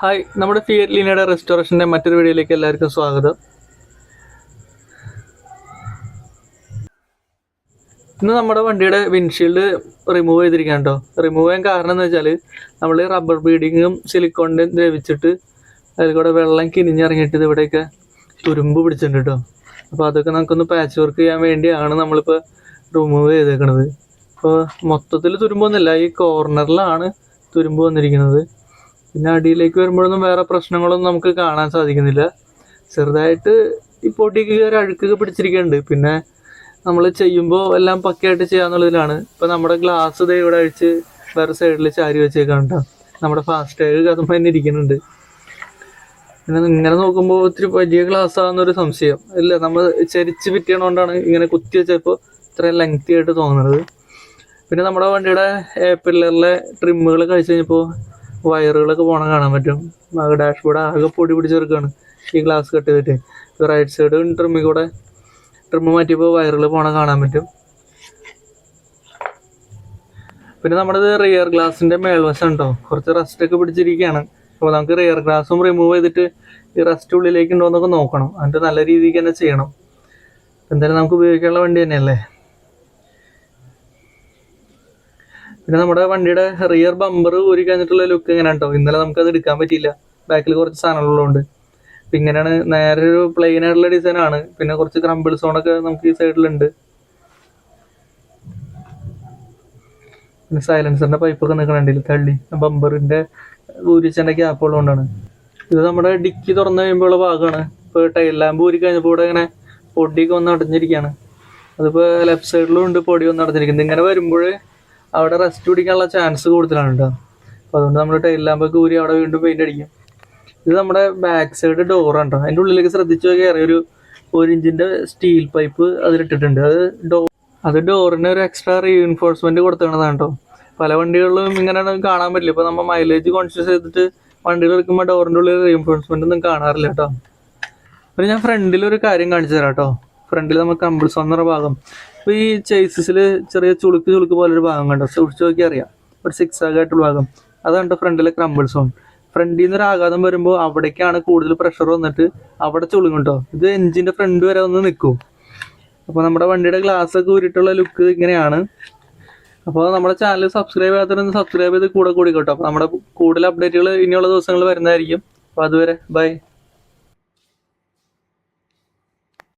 Hi നമ്മുടെ Fiat ലീനയുടെ റെസ്റ്റോറേഷന്റെ മറ്റൊരു വീഡിയോയിലേക്ക് എല്ലാവർക്കും സ്വാഗതം. ഇന്ന് നമ്മുടെ വണ്ടിയുടെ വിൻഷീൽഡ് റിമൂവ് ചെയ്തിരിക്കുകയാണ് കേട്ടോ. റിമൂവ് ചെയ്യാൻ കാരണം എന്ന് വെച്ചാൽ നമ്മൾ റബ്ബർ ബീഡിങ്ങും സിലിക്കോണിന്റെയും ദ്രവിച്ചിട്ട് അതിൽ കൂടെ വെള്ളം കിനിഞ്ഞിറങ്ങിയിട്ട് ഇവിടെയൊക്കെ തുരുമ്പ് പിടിച്ചിട്ടുണ്ട് കേട്ടോ. അപ്പോൾ അതൊക്കെ നമുക്കൊന്ന് പാച്ച് വർക്ക് ചെയ്യാൻ വേണ്ടിയാണ് നമ്മളിപ്പോൾ റിമൂവ് ചെയ്തേക്കണത്. അപ്പോൾ മൊത്തത്തിൽ തുരുമ്പൊന്നുമില്ല ഈ കോർണറിലാണ് തുരുമ്പ് വന്നിരിക്കുന്നത്. പിന്നെ അടിയിലേക്ക് വരുമ്പോഴൊന്നും വേറെ പ്രശ്നങ്ങളൊന്നും നമുക്ക് കാണാൻ സാധിക്കുന്നില്ല. ചെറുതായിട്ട് ഈ പൊടിക്ക് കയറി അഴുക്കൊക്കെ പിടിച്ചിരിക്കുന്നുണ്ട്. പിന്നെ നമ്മൾ ചെയ്യുമ്പോൾ എല്ലാം പക്കയായിട്ട് ചെയ്യാന്നുള്ളതിലാണ്. ഇപ്പം നമ്മുടെ ഗ്ലാസ് ദേ ഇവിടെ അഴിച്ച് വേറെ സൈഡിൽ ചാരി വെച്ചേക്കാണ് കേട്ടോ നമ്മുടെ ഫാസ്റ്റ് ടാഗ് കഥം തന്നെ ഇരിക്കുന്നുണ്ട്. പിന്നെ ഇങ്ങനെ നോക്കുമ്പോൾ ഒത്തിരി വലിയ ഗ്ലാസ് ആണെന്നൊരു സംശയം. ഇല്ല നമ്മൾ ചരിച്ച് പിറ്റണോണ്ടാണ് ഇങ്ങനെ കുത്തി വെച്ചപ്പോൾ ഇത്രയും ലെങ്തി ആയിട്ട് തോന്നുന്നത്. പിന്നെ നമ്മുടെ വണ്ടിയുടെ പില്ലറിലെ ട്രിമ്മുകൾ കഴിച്ച് കഴിഞ്ഞപ്പോൾ വയറുകളൊക്കെ പോണ കാണാൻ പറ്റും. ഡാഷ് ഡാഷ്ബോർഡ് ആകെ പൊടി പിടിച്ചെടുക്കുകയാണ് ഈ ഗ്ലാസ് കട്ട് ചെയ്തിട്ട്. റൈറ്റ് സൈഡ് ട്രിമ്മിൽ കൂടെ ട്രിമ്മ് മാറ്റിയപ്പോൾ വയറുകൾ പോണ കാണാൻ പറ്റും. പിന്നെ നമ്മുടെ റിയർ ഗ്ലാസിന്റെ മേൽവശം ഉണ്ടോ? കുറച്ച് റസ്റ്റ് ഒക്കെ പിടിച്ചിരിക്കുകയാണ്. അപ്പോൾ നമുക്ക് റിയർ ഗ്ലാസും റിമൂവ് ചെയ്തിട്ട് ഈ റസ്റ്റ് ഉള്ളിലേക്ക് ഉണ്ടോ എന്നൊക്കെ നോക്കണം. എന്നിട്ട് നല്ല രീതിക്ക് തന്നെ ചെയ്യണം. എന്തായാലും നമുക്ക് ഉപയോഗിക്കാനുള്ള വണ്ടി തന്നെയല്ലേ? പിന്നെ നമ്മുടെ വണ്ടിയുടെ റിയർ ബമ്പർ ഊരി കഴിഞ്ഞിട്ടുള്ള ലുക്ക് ഇങ്ങനെ കേട്ടോ ഇന്നലെ നമുക്ക് അത് എടുക്കാൻ പറ്റിയില്ല. ബാക്കിൽ കുറച്ച് സാധനങ്ങളുള്ളതുകൊണ്ട്. പിന്നെ ഇങ്ങനെയാണ് നേരെ ഒരു പ്ലെയിൻ ആയിട്ടുള്ള ഡിസൈൻ ആണ്. പിന്നെ കുറച്ച് ക്രമ്പിൾ സോണൊക്കെ നമുക്ക് ഈ സൈഡിലുണ്ട് പിന്നെ സൈലൻസറിന്റെ പൈപ്പൊക്കെ നിൽക്കണുണ്ടില്ല തള്ളി. ബമ്പറിന്റെ ഊരിച്ചന്റെ ഗ്യാപ്പ് ഉള്ളതുകൊണ്ടാണ്. ഇത് നമ്മുടെ ഡിക്കി തുറന്നു കഴിയുമ്പോഴുള്ള ഭാഗമാണ്. ഇപ്പൊ ടൈൽ ലാമ്പ് ഊരി കഴിഞ്ഞപ്പോൾ ഇവിടെ ഇങ്ങനെ പൊടിയൊക്കെ വന്ന് അടഞ്ഞിരിക്കുകയാണ്. അതിപ്പോ ലെഫ്റ്റ് സൈഡിലും ഉണ്ട് പൊടി വന്ന് അടഞ്ഞിരിക്കുന്നത് ഇങ്ങനെ വരുമ്പോൾ അവിടെ റെസ്റ്റ് പിടിക്കാനുള്ള ചാൻസ് കൂടുതലാണ് കേട്ടോ അപ്പൊ അതുകൊണ്ട് നമ്മൾ ടൈൽ ലാമ്പൊക്കെ ഊരി അവിടെ വീണ്ടും പെയിന്റ് അടിക്കും. ഇത് നമ്മുടെ ബാക്ക് സൈഡ് ഡോറാണ് കേട്ടോ അതിന്റെ ഉള്ളിലേക്ക് ശ്രദ്ധിച്ചു കയറി ഒരു ഒരു ഇഞ്ചിന്റെ സ്റ്റീൽ പൈപ്പ് അതിലിട്ടിട്ടുണ്ട്. അത് ഡോ അത് ഡോറിന് ഒരു എക്സ്ട്രാ റീഇൻഫോഴ്സ്മെന്റ് കൊടുത്തേണ്ടതാണ് കേട്ടോ പല വണ്ടികളിലും ഇങ്ങനെ കാണാൻ പറ്റില്ല. ഇപ്പൊ നമ്മൾ മൈലേജ് കോൺഷ്യസ് ചെയ്തിട്ട് വണ്ടികൾ എടുക്കുമ്പോൾ ഡോറിന്റെ ഉള്ളിൽ റീഇൻഫോഴ്സ്മെന്റ് ഒന്നും കാണാറില്ല കേട്ടോ പിന്നെ ഞാൻ ഫ്രണ്ടിൽ ഒരു കാര്യം കാണിച്ചു തരാം കേട്ടോ ഫ്രണ്ടിൽ നമുക്ക് കമ്പിൾസ് വന്ന ഭാഗം. ഇപ്പൊ ഈ ചേസിൽ ചെറിയ ചുളുക്ക് ചുളുക്ക് പോലെ ഒരു ഭാഗം കണ്ടോ? സൂക്ഷിച്ച് നോക്കി അറിയാം. ഒരു സിക്സ് ആയിട്ടുള്ള ഭാഗം. അതാണ് ഫ്രണ്ടിലെ ക്രമ്പിൾ സോൺ ഫ്രണ്ടിൽ നിന്ന് ഒരു ആഘാതം വരുമ്പോൾ അവിടേക്കാണ് കൂടുതൽ പ്രഷർ വന്നിട്ട് അവിടെ ചുളുങ്ങും കേട്ടോ. ഇത് എഞ്ചിന്റെ ഫ്രണ്ട് വരെ ഒന്ന് നിൽക്കും അപ്പോൾ നമ്മുടെ വണ്ടിയുടെ ഗ്ലാസ് ഒക്കെ ഊരിട്ടുള്ള ലുക്ക് ഇങ്ങനെയാണ്. അപ്പോൾ നമ്മുടെ ചാനൽ സബ്സ്ക്രൈബ് ചെയ്യാത്തവരൊന്ന് സബ്സ്ക്രൈബ് ചെയ്ത് കൂടെ കൂടി കേട്ടോ അപ്പോൾ നമ്മുടെ കൂടുതൽ അപ്ഡേറ്റുകൾ ഇനിയുള്ള ദിവസങ്ങളിൽ വരുന്നതായിരിക്കും. അപ്പോൾ അതുവരെ ബൈ